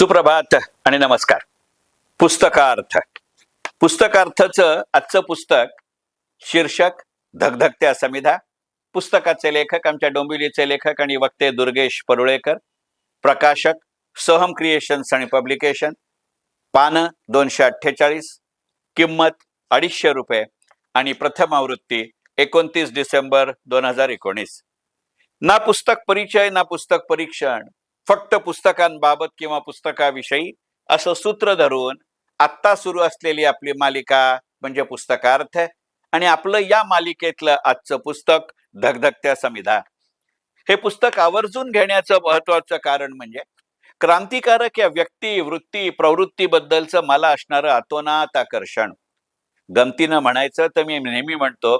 सुप्रभात आणि नमस्कार. पुस्तकार्थ. पुस्तकार्थचं आजचं पुस्तक शीर्षक धगधगत्या समिधा. पुस्तकाचे लेखक आमच्या डोंबिवलीचे लेखक आणि वक्ते दुर्गेश परुळेकर. प्रकाशक सोहम क्रिएशन्स आणि पब्लिकेशन पानं दोनशे अठ्ठेचाळीस. किंमत अडीचशे रुपये. आणि प्रथम आवृत्ती एकोणतीस डिसेंबर दोन हजार एकोणीस. ना पुस्तक परिचय ना पुस्तक परीक्षण. फक्त पुस्तकांबाबत किंवा पुस्तकाविषयी असं सूत्र धरून आत्ता सुरू असलेली आपली मालिका म्हणजे पुस्तकार्थ आणि आपलं या मालिकेतलं आजचं पुस्तक धगधगत्या समिधा. हे पुस्तक आवर्जून घेण्याचं महत्वाचं कारण म्हणजे क्रांतिकारक या व्यक्ती वृत्ती प्रवृत्तीबद्दलचं मला असणारं अतोनात आकर्षण. गमतीनं म्हणायचं तर मी नेहमी म्हणतो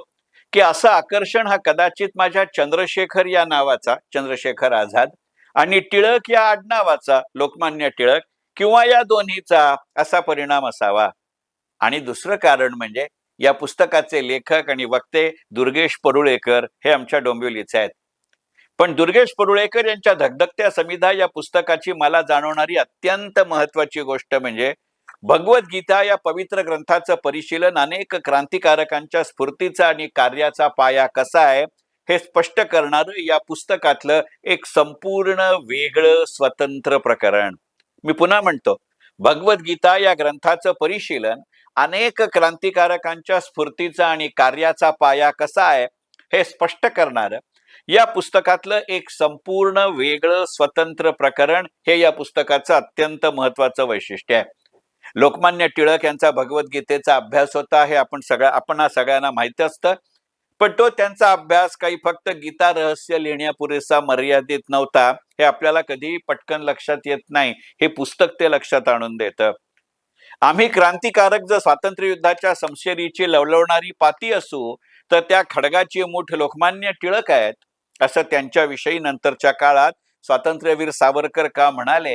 की असं आकर्षण हा कदाचित माझ्या चंद्रशेखर या नावाचा चंद्रशेखर आझाद आणि टिळक या आडनावाचा लोकमान्य टिळक किंवा या दोन्हीचा असा परिणाम असावा. आणि दुसरं कारण म्हणजे या पुस्तकाचे लेखक आणि वक्ते दुर्गेश परुळेकर हे आमच्या डोंबिवलीचे आहेत. पण दुर्गेश परुळेकर यांच्या धगधगत्या समिधा या पुस्तकाची मला जाणवणारी अत्यंत महत्वाची गोष्ट म्हणजे भगवद्गीता या पवित्र ग्रंथाचं परिशीलन अनेक क्रांतिकारकांच्या स्फूर्तीचा आणि कार्याचा पाया कसा आहे हे स्पष्ट करणारं या पुस्तकातलं एक संपूर्ण वेगळं स्वतंत्र प्रकरण. मी पुन्हा म्हणतो भगवद्गीता या ग्रंथाचं परिशीलन अनेक क्रांतिकारकांच्या स्फूर्तीचा आणि कार्याचा पाया कसा आहे हे स्पष्ट करणारं या पुस्तकातलं एक संपूर्ण वेगळं स्वतंत्र प्रकरण हे या पुस्तकाचं अत्यंत महत्वाचं वैशिष्ट्य आहे. लोकमान्य टिळक यांचा भगवद्गीतेचा अभ्यास होता हे आपण सगळ्या आपण सगळ्यांना माहिती असतं. पण तो त्यांचा अभ्यास काही फक्त गीता रहस्य लिहिण्यापुरेसा मर्यादित नव्हता. हे आपल्याला कधी पटकन लक्षात येत नाही. हे पुस्तक ते लक्षात आणून देतं. आम्ही क्रांतिकारक जर स्वातंत्र्य युद्धाच्या समशेरीची लवलवणारी पाती असू तर त्या खडगाची मूठ लोकमान्य टिळक आहेत असं त्यांच्याविषयी नंतरच्या काळात स्वातंत्र्यवीर सावरकर का म्हणाले?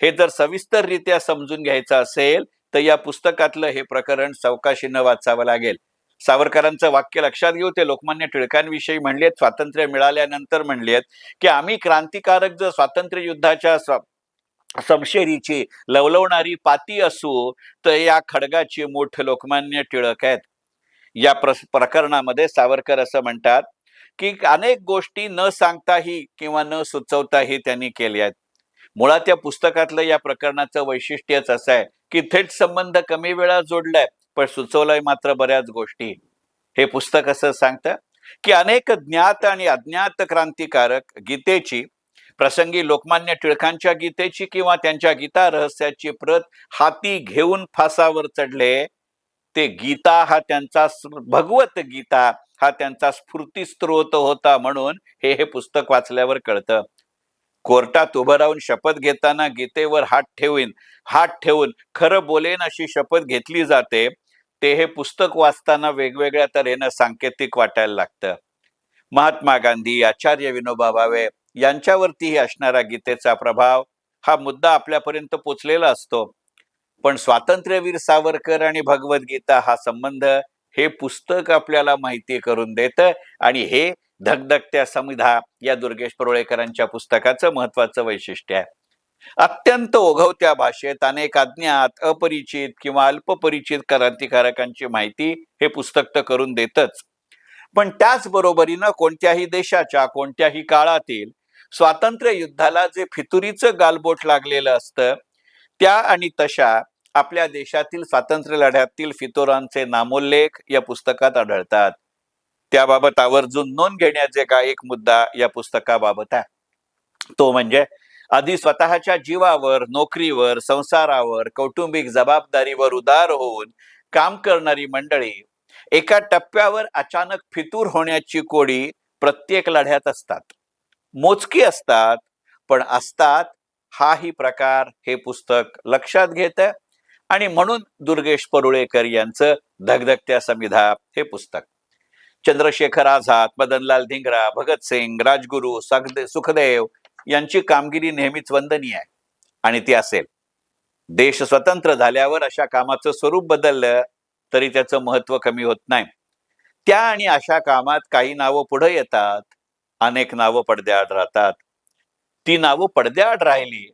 हे जर सविस्तररित्या समजून घ्यायचं असेल तर या पुस्तकातलं हे प्रकरण चौकाशीनं वाचावं लागेल. सावरकरांचं वाक्य लक्षात घेऊ. ते लोकमान्य टिळकांविषयी म्हणलेत स्वातंत्र्य मिळाल्यानंतर म्हणलेत की आम्ही क्रांतिकारक जर स्वातंत्र्य युद्धाच्या समशेरीची लवलवणारी पाती असू तर या खडगाची मोठ लोकमान्य टिळक आहेत. या प्र प्रकरणामध्ये सावरकर असं म्हणतात की अनेक गोष्टी न सांगताही किंवा न सुचवताही त्यांनी केल्या आहेत. मुळात या पुस्तकातलं या प्रकरणाचं वैशिष्ट्यच असं आहे की थेट संबंध कमी वेळा जोडलाय. पण सुचवलंय मात्र बऱ्याच गोष्टी. हे पुस्तक असं सांगतं की अनेक ज्ञात आणि अज्ञात क्रांतिकारक गीतेची प्रसंगी लोकमान्य टिळकांच्या गीतेची किंवा त्यांच्या गीता रहस्याची प्रत हाती घेऊन फासावर चढले ते गीता हा त्यांचा भगवत गीता हा त्यांचा स्फूर्तीस्त्रोत होता म्हणून हे हे पुस्तक वाचल्यावर कळतं. कोर्टात उभं राहून शपथ घेताना गीतेवर हात ठेवीन हात ठेवून खरं बोलेन अशी शपथ घेतली जाते ते हे पुस्तक वाचताना वेगवेगळ्या तऱ्हेनं सांकेतिक वाटायला लागतं. महात्मा गांधी आचार्य विनोबा भावे यांच्यावरतीही असणारा गीतेचा प्रभाव हा मुद्दा आपल्यापर्यंत पोचलेला असतो. पण स्वातंत्र्यवीर सावरकर आणि भगवद्गीता हा संबंध हे पुस्तक आपल्याला माहिती करून देतं आणि हे धगधगत्या समिधा या दुर्गेश परोळेकरांच्या पुस्तकाचं महत्वाचं वैशिष्ट्य आहे. अत्यंत ओघवत्या भाषेत अनेक अज्ञात अपरिचित किंवा अल्पपरिचित क्रांतिकारकांची माहिती हे पुस्तक तर करून देतच. पण त्याचबरोबरीनं कोणत्याही देशाच्या कोणत्याही काळातील स्वातंत्र्य युद्धाला जे फितुरीचं गालबोट लागलेलं असतं त्या आणि तशा आपल्या देशातील स्वातंत्र्य लढ्यातील फितोरांचे नामोल्लेख या पुस्तकात आढळतात. त्याबाबत आवर्जून नोंद घेण्याचे का एक मुद्दा या पुस्तकाबाबत आहे. तो म्हणजे आधी स्वतःच्या जीवावर नोकरीवर संसारावर कौटुंबिक जबाबदारीवर उदार होऊन काम करणारी मंडळी एका टप्प्यावर अचानक फितूर होण्याची कोडी प्रत्येक लढ्यात असतात. मोजकी असतात पण असतात हाही प्रकार हे पुस्तक लक्षात घेत आणि म्हणून दुर्गेश परुळेकर यांचं धगधगत्या समिधा हे पुस्तक. चंद्रशेखर आझाद मदनलाल धिंगरा भगतसिंग राजगुरू सखदे- सुखदेव यांची कामगिरी नेहमीच वंदनीय आहे. आणि ती असेल. देश स्वतंत्र झाल्यावर अशा कामाचं स्वरूप बदललं तरी त्याचं महत्त्व कमी होत नाही. त्या आणि अशा कामात काही नावं पुढे येतात अनेक नावं पडद्याआड राहतात. ती नावं पडद्याआड राहिली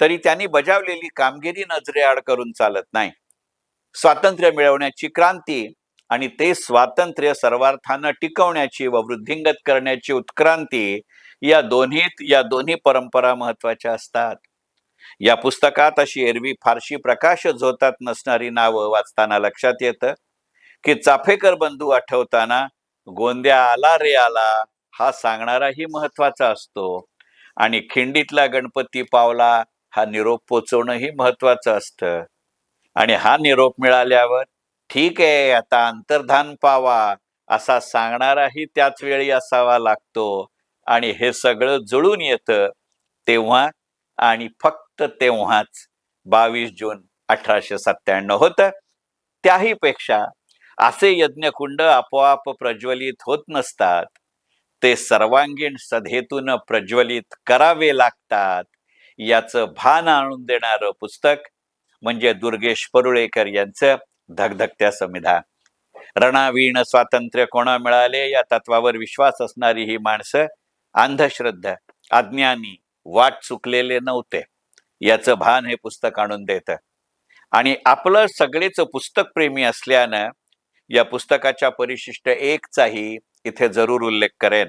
तरी त्यांनी बजावलेली कामगिरी नजरेआड करून चालत नाही. स्वातंत्र्य मिळवण्याची क्रांती आणि ते स्वातंत्र्य सर्वार्थानं टिकवण्याची व वृद्धिंगत करण्याची उत्क्रांती या दोन्हीत या दोन्ही परंपरा महत्त्वाच्या असतात. या पुस्तकात अशी एरवी फारशी प्रकाश झोतात नसणारी नावं वाचताना लक्षात येतं की चाफेकर बंधू आठवताना गोंद्या आला रे आला हा सांगणाराही महत्त्वाचा असतो. आणि खिंडीतला गणपती पावला हा निरोप पोचवणंही महत्वाचं असतं. आणि हा निरोप मिळाल्यावर ठीक आहे आता अंतर्धान पावा असा सांगणाराही त्याच वेळी असावा लागतो. आणि हे सगळं जुळून येतं तेव्हा आणि फक्त तेव्हाच बावीस जून अठराशे सत्त्याण्णव होतं. त्याही पेक्षा असे यज्ञकुंड आपोआप प्रज्वलित होत नसतात. ते सर्वांगीण सधेतून प्रज्वलित करावे लागतात. याचं भान आणून देणारं पुस्तक म्हणजे दुर्गेश परुळेकर यांचं धगधगत्या समिधा. रणावीण स्वातंत्र्य कोणा मिळाले? या तत्वावर विश्वास असणारी ही माणसं अंधश्रद्धा अज्ञानी वाट चुकलेले नव्हते. याचं भान हे पुस्तक आणून देतं. आणि आपलं सगळेच पुस्तक प्रेमी असल्यानं या पुस्तकाच्या परिशिष्ट एकचाही इथे जरूर उल्लेख करेन.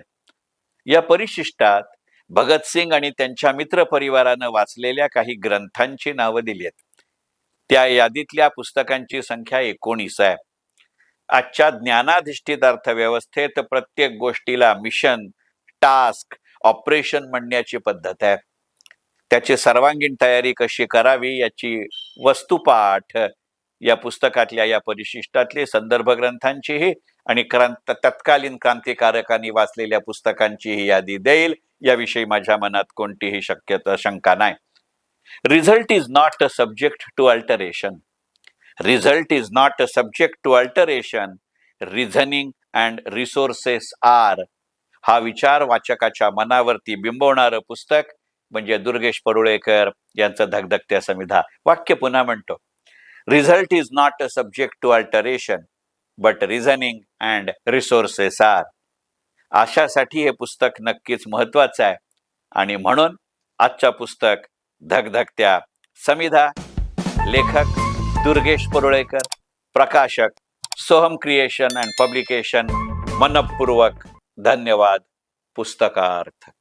या परिशिष्टात भगतसिंग आणि त्यांच्या मित्र परिवारानं वाचलेल्या काही ग्रंथांची नावं दिली आहेत. त्या यादीतल्या पुस्तकांची संख्या एकोणीस आहे. आजच्या ज्ञानाधिष्ठित अर्थव्यवस्थेत प्रत्येक गोष्टीला मिशन टास्क ऑपरेशन म्हणण्याची पद्धत आहे. त्याची सर्वांगीण तयारी कशी करावी याची वस्तुपाठ या पुस्तकातल्या या परिशिष्टातली संदर्भ ग्रंथांचीही आणि क्रांत तत्कालीन क्रांतिकारकांनी वाचलेल्या पुस्तकांचीही यादी देईल. याविषयी माझ्या मनात कोणतीही शक्यता शंका नाही. Result is not a subject to alteration. Result is not a subject to alteration. Reasoning and resources are हा विचार वाचकाच्या मनावरती बिंबवणारं पुस्तक म्हणजे दुर्गेश परुळेकर यांचं धगधगत्या संविधा वाक्य पुन्हा म्हणतो. Result is not a subject to alteration but reasoning and resources are अशासाठी हे पुस्तक नक्कीच महत्वाचं आहे. आणि म्हणून आजच्या पुस्तक धगधगत्या समिधा लेखक दुर्गेश परुळेकर प्रकाशक सोहम क्रिएशन अँड पब्लिकेशन मनपूर्वक धन्यवाद. पुस्तकार्थ.